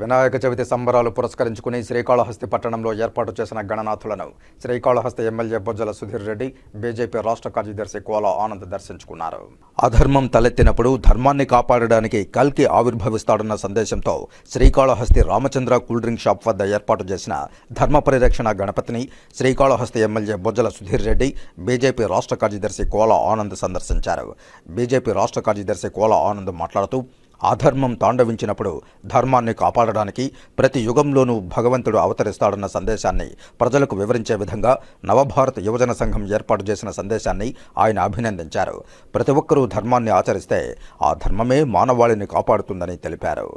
వినాయక చవితి సంబరాలు పురస్కరించుకుని శ్రీకాళహస్తి పట్టణంలో ఏర్పాటు చేసిన గణనాథులను శ్రీకాళహస్తి ఎమ్మెల్యే బొజ్జల సుధీర్ రెడ్డి బీజేపీ రాష్ట్ర కార్యదర్శి కోల ఆనంద్ దర్శించుకున్నారు. అధర్మం తలెత్తినప్పుడు ధర్మాన్ని కాపాడడానికి కల్కి ఆవిర్భవిస్తాడన్న సందేశంతో Srikalahasti Ramachandra cool drink shop వద్ద ఏర్పాటు చేసిన ధర్మ పరిరక్షణ గణపతిని శ్రీకాళహస్తి ఎమ్మెల్యే బొజ్జల సుధీర్ రెడ్డి బీజేపీ రాష్ట్ర కార్యదర్శి కోల ఆనంద్ సందర్శించారు. బీజేపీ రాష్ట్ర కార్యదర్శి కోల ఆనంద్ మాట్లాడుతూ అధర్మం తాండవించినప్పుడు ధర్మాన్ని కాపాడడానికి ప్రతి యుగంలోనూ భగవంతుడు అవతరిస్తాడన్న సందేశాన్ని ప్రజలకు వివరించే విధంగా నవభారత యువజన సంఘం ఏర్పాటు చేసిన సందేశాన్ని ఆయన అభినందించారు. ప్రతి ఒక్కరూ ధర్మాన్ని ఆచరిస్తే ఆ ధర్మమే మానవాళిని కాపాడుతుందని తెలిపారు.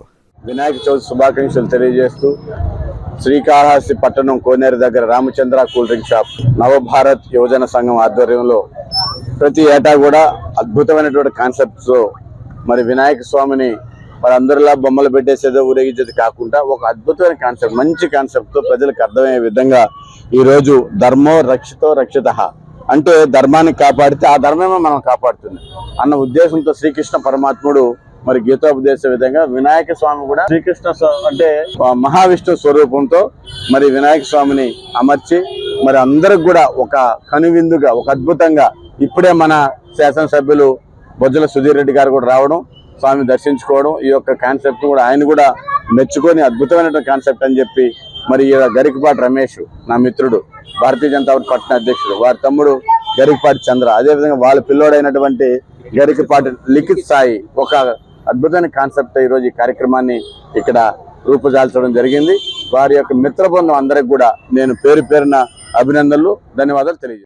వినాయక చవితి శుభాకాంక్షలు తెలియజేస్తూ శ్రీకాళహస్తి పట్టణం కోనేరు దగ్గర Ramachandra cool drink shop Navabharat యువజన సంఘం ఆధ్వర్యంలో ప్రతి ఏటా కూడా అద్భుతమైనటువంటి కాన్సెప్ట్స్ మరి వినాయక స్వామిని మరి అందరిలా బొమ్మలు పెట్టేసేదో ఊరేగించేది కాకుండా ఒక అద్భుతమైన కాన్సెప్ట్ మంచి కాన్సెప్ట్తో ప్రజలకు అర్థమయ్యే విధంగా ఈరోజు ధర్మో రక్షితో రక్షిత అంటే ధర్మాన్ని కాపాడితే ఆ ధర్మమే మనం కాపాడుతుంది అన్న ఉద్దేశంతో శ్రీకృష్ణ పరమాత్ముడు మరి గీతోపదేశ విధంగా వినాయక స్వామి కూడా శ్రీకృష్ణ అంటే మహావిష్ణు స్వరూపంతో మరి వినాయక స్వామిని అమర్చి మరి అందరికి కూడా ఒక కనువిందుగా ఒక అద్భుతంగా ఇప్పుడే మన శాసనసభ్యులు బొజ్జల సుధీర్ రెడ్డి గారు కూడా రావడం స్వామి దర్శించుకోవడం ఈ యొక్క కాన్సెప్ట్ కూడా ఆయన కూడా మెచ్చుకొని అద్భుతమైనటువంటి కాన్సెప్ట్ అని చెప్పి మరి గరికపాటి రమేష్ నా మిత్రుడు భారతీయ జనతా పార్టీ పట్టణ అధ్యక్షుడు వారి తమ్ముడు గరికపాటి చంద్ర. అదేవిధంగా వాళ్ళ పిల్లోడైనటువంటి గరికపాటి లిఖిత్ సాయి ఒక అద్భుతమైన కాన్సెప్ట్ ఈ రోజు ఈ కార్యక్రమాన్ని ఇక్కడ రూపుదాల్చడం జరిగింది. వారి యొక్క మిత్ర బృందం అందరికి కూడా నేను పేరు పేరున అభినందనలు ధన్యవాదాలు తెలియజేస్తాను